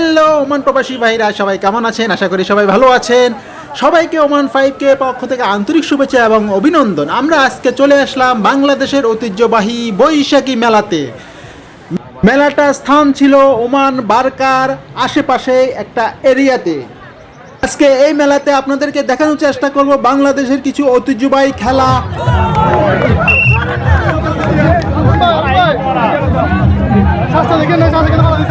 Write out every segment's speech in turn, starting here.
Hello, Oman প্রবাসী ভাইরা, সবাই কেমন আছেন? আশা করি সবাই ভালো আছেন। সবাইকে ওমান ফাইভকে পক্ষ থেকে আন্তরিক শুভেচ্ছা এবং অভিনন্দন। আমরা আজকে চলে আসলাম বাংলাদেশের ঐতিহ্যবাহী বৈশাখী মেলাতে। মেলাটা স্থান ছিল ওমান বারকার আশেপাশে একটা এরিয়াতে। আজকে এই মেলাতে আপনাদেরকে দেখানোর চেষ্টা করব বাংলাদেশের কিছু ঐতিহ্যবাহী খেলা। শাস্তা দেখে না শাস্তা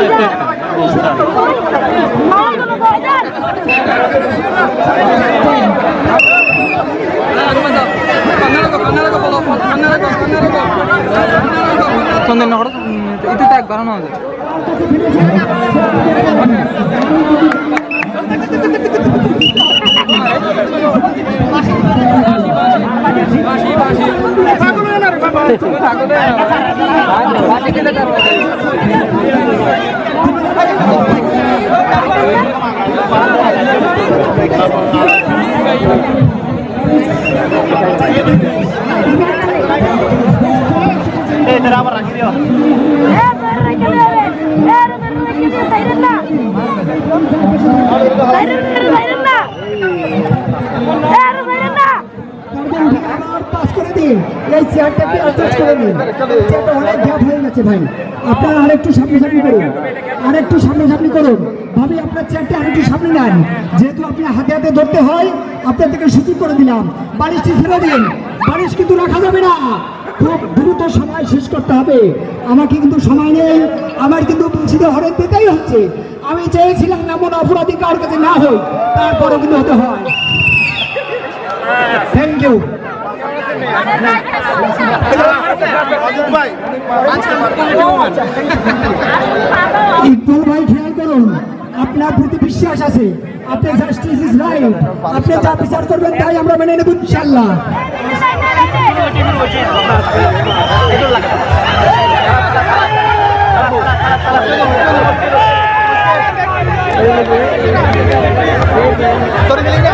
দিতে আগে শাস্তা দেখে না চন্দননগর ইতি তো একবার দিন এই চেয়ারটাকে অ্যাডজাস্ট করে চেয়ারটা অনেক গ্যাপ হয়ে গেছে ভাই আপনারা আরেকটু সামনে সামনে করুন। আরেকটু সামনে সামনে করুন ভাবি, আপনার চেয়ারটা আরেকটু সামনে নেন। যেহেতু আপনি হাতে হাতে ধরতে হয় আপনার থেকে সুযোগ করে দিলাম। বালিশটি ছেড়ে দিন। বালিশ কিন্তু রাখা যাবে না। খুব দ্রুত সময় শেষ করতে হবে। আমাকে কিন্তু সময় নেই। আমার কিন্তু বঞ্চিত হরে পেতেই হচ্ছে। আমি চেয়েছিলাম এমন অপরাধী কারোর কাছে না হই তারপরেও কিন্তু হতে হয়। থ্যাংক ইউ ইকবাল ভাই খেয়াল করুন আপনার প্রতি বিশ্বাস আছে। আপনি জাস্টিস ইজ রাইট আপনি যা বিচার করবেন তাই আমরা মেনে নেব ইনশাল্লাহ আমি